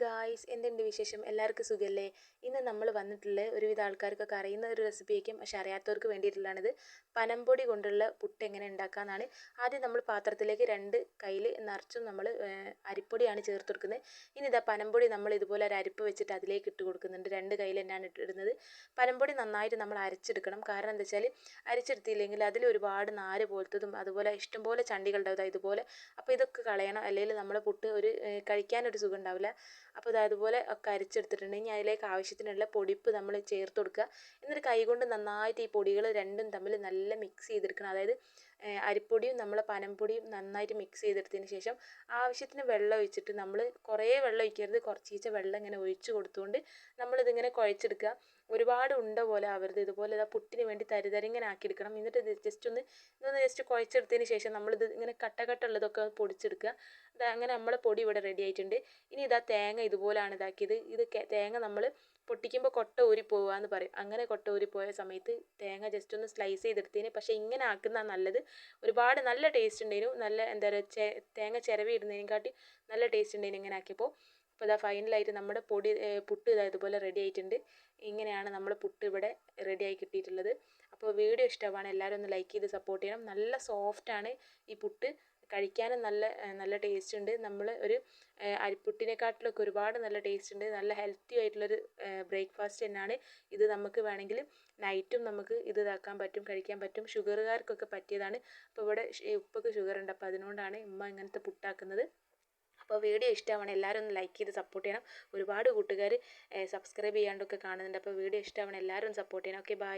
Guys എന്തുണ്ട് വിശേഷം? എല്ലാവർക്കും സുഖമല്ലേ ഇന്ന് നമ്മൾ വന്നിട്ടുള്ള ഒരുവിധ ആൾക്കാർക്കൊക്കെ അറിയുന്ന ഒരു റെസിപ്പിയായിരിക്കും പക്ഷെ അറിയാത്തവർക്ക് വേണ്ടിയിട്ടുള്ളതാണിത്. പനംപൊടി കൊണ്ടുള്ള പുട്ട് എങ്ങനെ ഉണ്ടാക്കാമെന്നാണ് ആദ്യം നമ്മൾ പാത്രത്തിലേക്ക് രണ്ട് കയ്യിൽ നിറച്ചും നമ്മൾ അരിപ്പൊടിയാണ് ചേർത്ത് കൊടുക്കുന്നത്. ഇനി ഇതാ പനംപൊടി നമ്മൾ ഇതുപോലെ ഒരു അരിപ്പ് വെച്ചിട്ട് അതിലേക്ക് ഇട്ട് കൊടുക്കുന്നുണ്ട്. രണ്ട് കയ്യിൽ തന്നെയാണ് ഇട്ടിടുന്നത് പനംപൊടി നന്നായിട്ട് നമ്മൾ അരച്ചെടുക്കണം. കാരണം എന്താ വെച്ചാൽ അരച്ചെടുത്തില്ലെങ്കിൽ അതിൽ ഒരുപാട് നാര് പോലത്തതും അതുപോലെ ഇഷ്ടംപോലെ ചണ്ടികളുണ്ടാവും. ഇതുപോലെ. അപ്പോൾ ഇതൊക്കെ കളയണം. അല്ലെങ്കിൽ നമ്മളെ പുട്ട് ഒരു കഴിക്കാനൊരു സുഖം ഉണ്ടാവില്ല. അപ്പോൾ ഇത് അതുപോലെ ഒക്കെ അരിച്ചെടുത്തിട്ടുണ്ടെങ്കിൽ അതിലേക്ക് ആവശ്യത്തിനുള്ള പൊടിപ്പ് നമ്മൾ ചേർത്ത് കൊടുക്കുക. എന്നിട്ട് കൈകൊണ്ട് നന്നായിട്ട് ഈ പൊടികൾ രണ്ടും തമ്മിൽ നല്ല മിക്സ് ചെയ്തെടുക്കണം. അതായത് അരിപ്പൊടിയും നമ്മൾ പനംപൊടിയും നന്നായിട്ട് മിക്സ് ചെയ്തെടുത്തതിന് ശേഷം ആവശ്യത്തിന് വെള്ളം ഒഴിച്ചിട്ട് നമ്മൾ കുറേ വെള്ളം ഒഴിക്കരുത്. കുറച്ചീച്ച വെള്ളം ഇങ്ങനെ ഒഴിച്ച് കൊടുത്തുകൊണ്ട് നമ്മളിതിങ്ങനെ കുഴച്ചെടുക്കുക. ഒരുപാട് ഉണ്ട പോലെ ആവരുത്. ഇതുപോലെ ഇതാ പുട്ടിന് വേണ്ടി തരിതരിങ്ങനെ ആക്കിയെടുക്കണം. എന്നിട്ട് ഇത് ജസ്റ്റ് ഒന്ന് ഇതൊന്ന് ജസ്റ്റ് കുഴച്ചെടുത്തതിന് ശേഷം നമ്മളിത് ഇങ്ങനെ കട്ട കട്ട ഉള്ളതൊക്കെ പൊടിച്ചെടുക്കുക. ഇത് അങ്ങനെ നമ്മളെ പൊടി ഇവിടെ റെഡി ആയിട്ടുണ്ട്. ഇനി ഇതാ തേങ്ങ ഇതുപോലാണ് ഇതാക്കിയത്. ഇത് തേങ്ങ നമ്മൾ പൊട്ടിക്കുമ്പോൾ കൊട്ട ഊരി പോകുക എന്ന് പറയും. അങ്ങനെ കൊട്ട ഊരി പോയ സമയത്ത് തേങ്ങ ജസ്റ്റ് ഒന്ന് സ്ലൈസ് ചെയ്തെടുത്തതിന് പക്ഷേ ഇങ്ങനെ ആക്കുന്നതാണ് നല്ലത് ഒരുപാട് നല്ല ടേസ്റ്റ് ഉണ്ടായിരുന്നു നല്ല എന്താ പറയുക തേങ്ങ ചിരവി ഇടുന്നതിനെക്കാട്ടി നല്ല ടേസ്റ്റ് ഉണ്ടായിരുന്നു ഇങ്ങനെ ആക്കിയപ്പോൾ അപ്പോൾ ഇതാ ഫൈനലായിട്ട് നമ്മുടെ പൊടി പുട്ട് ഇതാ ഇതുപോലെ റെഡി ആയിട്ടുണ്ട്. ഇങ്ങനെയാണ് നമ്മൾ പുട്ട് ഇവിടെ റെഡി ആയി കിട്ടിയിട്ടുള്ളത്. അപ്പോൾ വീഡിയോ ഇഷ്ടമാണ് എല്ലാവരും ഒന്ന് ലൈക്ക് ചെയ്ത് സപ്പോർട്ട് ചെയ്യണം. നല്ല സോഫ്റ്റാണ് ഈ പുട്ട്. കഴിക്കാനും നല്ല നല്ല ടേസ്റ്റ് ഉണ്ട്. നമ്മൾ ഒരു അരിപ്പുട്ടിനെക്കാട്ടിലൊക്കെ ഒരുപാട് നല്ല ടേസ്റ്റ് ഉണ്ട്. നല്ല ഹെൽത്തി ആയിട്ടുള്ളൊരു ബ്രേക്ക്ഫാസ്റ്റ് തന്നെയാണ് ഇത് നമുക്ക് വേണമെങ്കിൽ നൈറ്റും നമുക്ക് ഇത് ഇതാക്കാൻ പറ്റും കഴിക്കാൻ പറ്റും. ഷുഗറുകാർക്കൊക്കെ പറ്റിയതാണ്. അപ്പോൾ ഇവിടെ ഉപ്പൊക്കെ ഷുഗർ ഉണ്ട്. അപ്പോൾ അതുകൊണ്ടാണ് ഉമ്മ ഇങ്ങനത്തെ പുട്ടാക്കുന്നത്. അപ്പോൾ വീഡിയോ ഇഷ്ടമാണ്. എല്ലാവരും ഒന്ന് ലൈക്ക് ചെയ്ത് സപ്പോർട്ട് ചെയ്യണം. ഒരുപാട് കൂട്ടുകാർ സബ്സ്ക്രൈബ് ചെയ്യാണ്ടൊക്കെ കാണുന്നുണ്ട്. അപ്പോൾ വീഡിയോ ഇഷ്ടമാണ്. എല്ലാവരും സപ്പോർട്ട് ചെയ്യണം. Okay bye